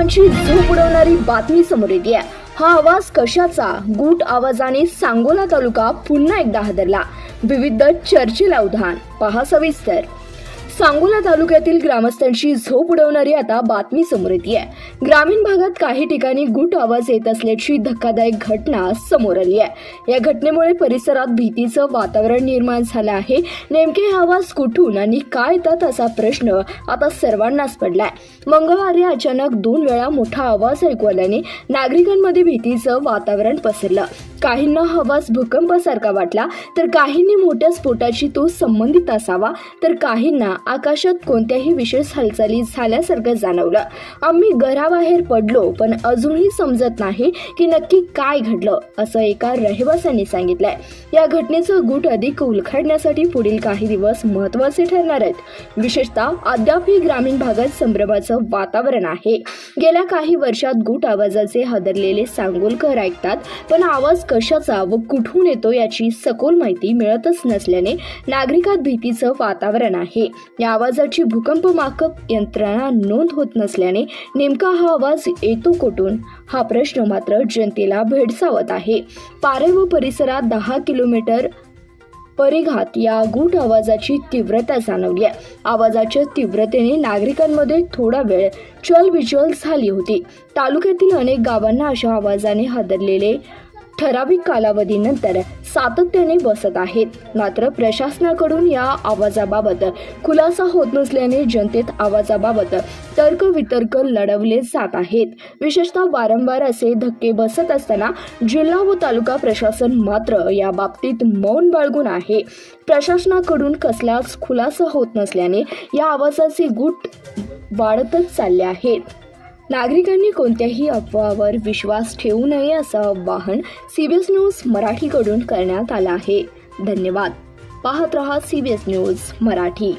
लोकांची झोप उडवणारी बातमी समोर येते हा आवाज कशाचा? गुट आवाजाने सांगोला तालुका पुन्हा एकदा हादरला. विविध चर्चेला उधाण. पहा सविस्तर. सांगोला तालुक्यातील ग्रामस्थांची झोप उडवणारी आता बातमी समोर येते ग्रामीण भागात काही ठिकाणी गुट आवाज येत असल्याची धक्कादायक घटना समोर आली आहे. या घटनेमुळे परिसरात भीतीचं वातावरण निर्माण झालं आहे. नेमके हा आवाज कुठून आणि काय येतात असा प्रश्न आता सर्वांनाच पडलाय. मंगळवारी अचानक दोन वेळा मोठा आवाज ऐकू आल्याने नागरिकांमध्ये भीतीचं वातावरण पसरलं. काहींना हवास भूकंपासारखा वाटला तर काहींनी मोठ्या स्फोटाशी तो संबंधित असावा तर काहींना आकाशात कोणत्याही विशेष हालचाली झाल्यासारखं जाणवलं. आम्ही घराबाहेर पडलो पण अजूनही समजत नाही की नक्की काय घडलं असं एका रहिवाशांनी सांगितलंय. या घटनेचं गुट अधिक उलखडण्यासाठी पुढील काही दिवस महत्त्वाचे ठरणार आहेत. विशेषतः अद्यापही ग्रामीण भागात संभ्रमाचं वातावरण आहे. गेल्या काही वर्षात गुट आवाजाचे हादरलेले सांगोलकर ऐकतात पण आवाज कशाचा व कुठून येतो याची सखोल माहिती मिळतच नसल्याने नागरिकात भीतीचं वातावरण आहे. या आवाजाची भूकंप यंत्रणा नोंद होत नसल्याने नेमका हा आवाज येतो कुठून? हा प्रश्न मात्र जनतेला भेडसावत आहे. पारे व परिसरात दहा किलोमीटर परिघात या गुट आवाजाची तीव्रता जाणवली आहे. आवाजाच्या तीव्रतेने नागरिकांमध्ये थोडा वेळ चलबिचल झाली होती. तालुक्यातील अनेक गावांना अशा आवाजाने हादरलेले ठराविक कालावधीनंतर सातत्याने बसत आहेत. मात्र प्रशासनाकडून या आवाजाबाबत खुलासा होत नसल्याने जनतेत आवाजाबाबत तर्कवितर्क लढवले जात आहेत. विशेषतः वारंवार असे धक्के बसत असताना जिल्हा व तालुका प्रशासन मात्र या बाबतीत मौन बाळगून आहे. प्रशासनाकडून कसलाच खुलासा होत नसल्याने या आवाजाचे गुट वाढतच चालले आहेत. नागरिकांनी कोणत्याही अफवावर विश्वास ठेवू नये असं आवाहन सीबीएस न्यूज मराठीकडून करण्यात आलं आहे. धन्यवाद. पाहत रहा सीबीएस न्यूज मराठी.